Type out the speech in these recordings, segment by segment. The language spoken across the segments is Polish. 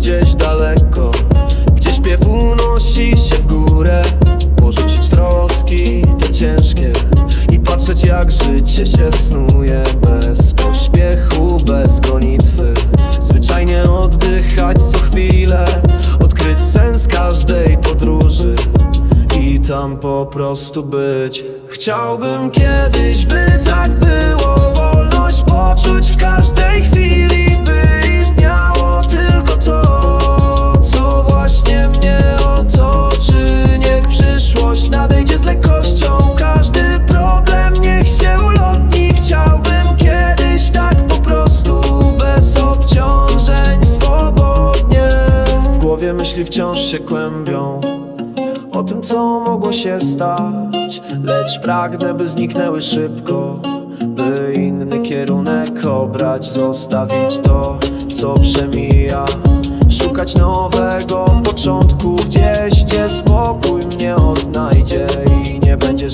gdzieś daleko. Gdzie śpiew unosi się w górę. Porzucić troski te ciężkie. I patrzeć jak życie się snuje Bez pośpiechu, bez gonitwy. Zwyczajnie oddychać co chwilę. Odkryć sens każdej podróży. I tam po prostu być. Chciałbym kiedyś, by tak było. Wolność poczuć nadejdzie z lekkością. Każdy problem niech się ulotni. Chciałbym kiedyś tak po prostu Bez obciążeń, swobodnie. W głowie myśli wciąż się kłębią o tym, co mogło się stać. Lecz pragnę, by zniknęły szybko By inny kierunek obrać Zostawić to, co przemija. Szukać nowego początku Gdzieś, gdzie spokój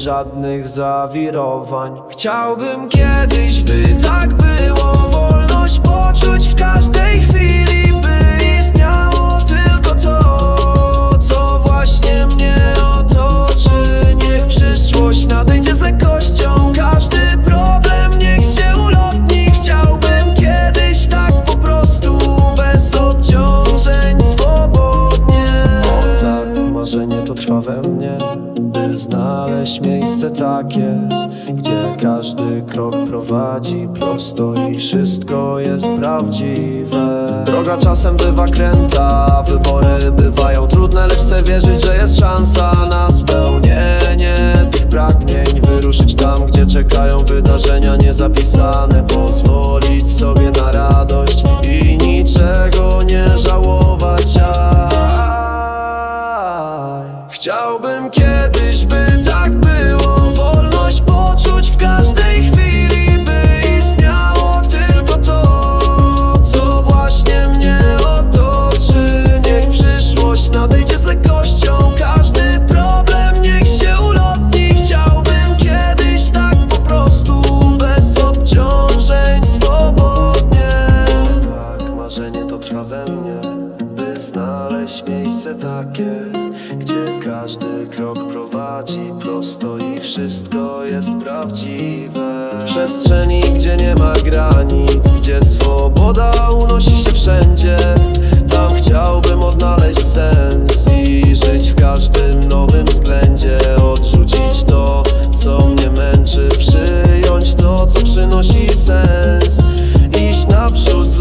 żadnych zawirowań. Chciałbym kiedyś, by tak było Wolność poczuć w każdej chwili By istniało tylko to co właśnie mnie otoczy. Niech przyszłość nadejdzie z lekkością Każdy problem niech się ulotni. Chciałbym kiedyś tak po prostu Bez obciążeń swobodnie. O tak, marzenie to trwa we mnie Znaleźć miejsce takie Gdzie każdy krok prowadzi prosto I wszystko jest prawdziwe. Droga czasem bywa kręta Wybory bywają trudne Lecz chcę wierzyć, że jest szansa Na spełnienie tych pragnień. Wyruszyć tam, gdzie czekają wydarzenia niezapisane to trwa we mnie By znaleźć miejsce takie Gdzie każdy krok prowadzi prosto I wszystko jest prawdziwe. W przestrzeni, gdzie nie ma granic Gdzie swoboda unosi się wszędzie Tam chciałbym odnaleźć sens I żyć w każdym nowym względzie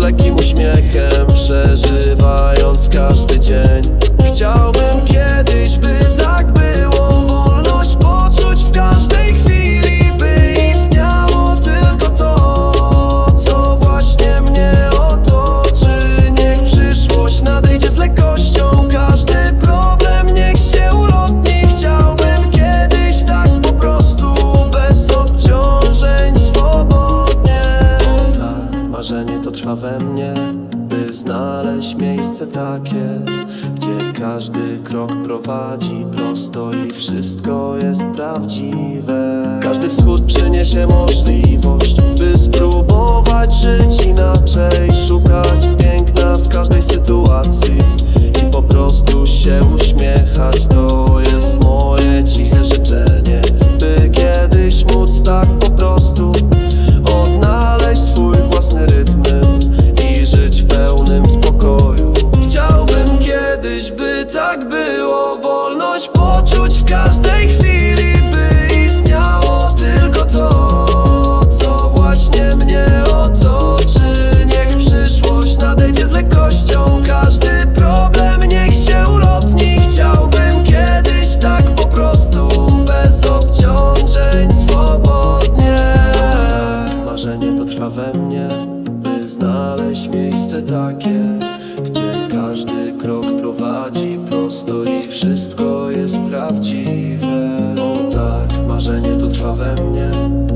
lekkim uśmiechem Przeżywając każdy dzień. Chciałbym to trwa we mnie By znaleźć miejsce takie Gdzie każdy krok prowadzi prosto I wszystko jest prawdziwe. Każdy wschód przyniesie możliwość By spróbować żyć inaczej Szukać piękna w każdej sytuacji I po prostu się uśmiechać To Poczuć w każdej chwili By istniało tylko to Co właśnie mnie otoczy. Niech przyszłość nadejdzie z lekkością Każdy problem niech się ulotni. Chciałbym kiedyś tak po prostu Bez obciążeń swobodnie. Marzenie to trwa we mnie By znaleźć miejsce takie prosto I wszystko jest prawdziwe. O tak, marzenie to trwa we mnie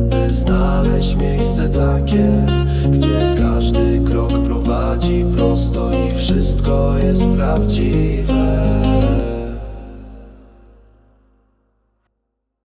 By znaleźć miejsce takie Gdzie każdy krok prowadzi prosto I wszystko jest prawdziwe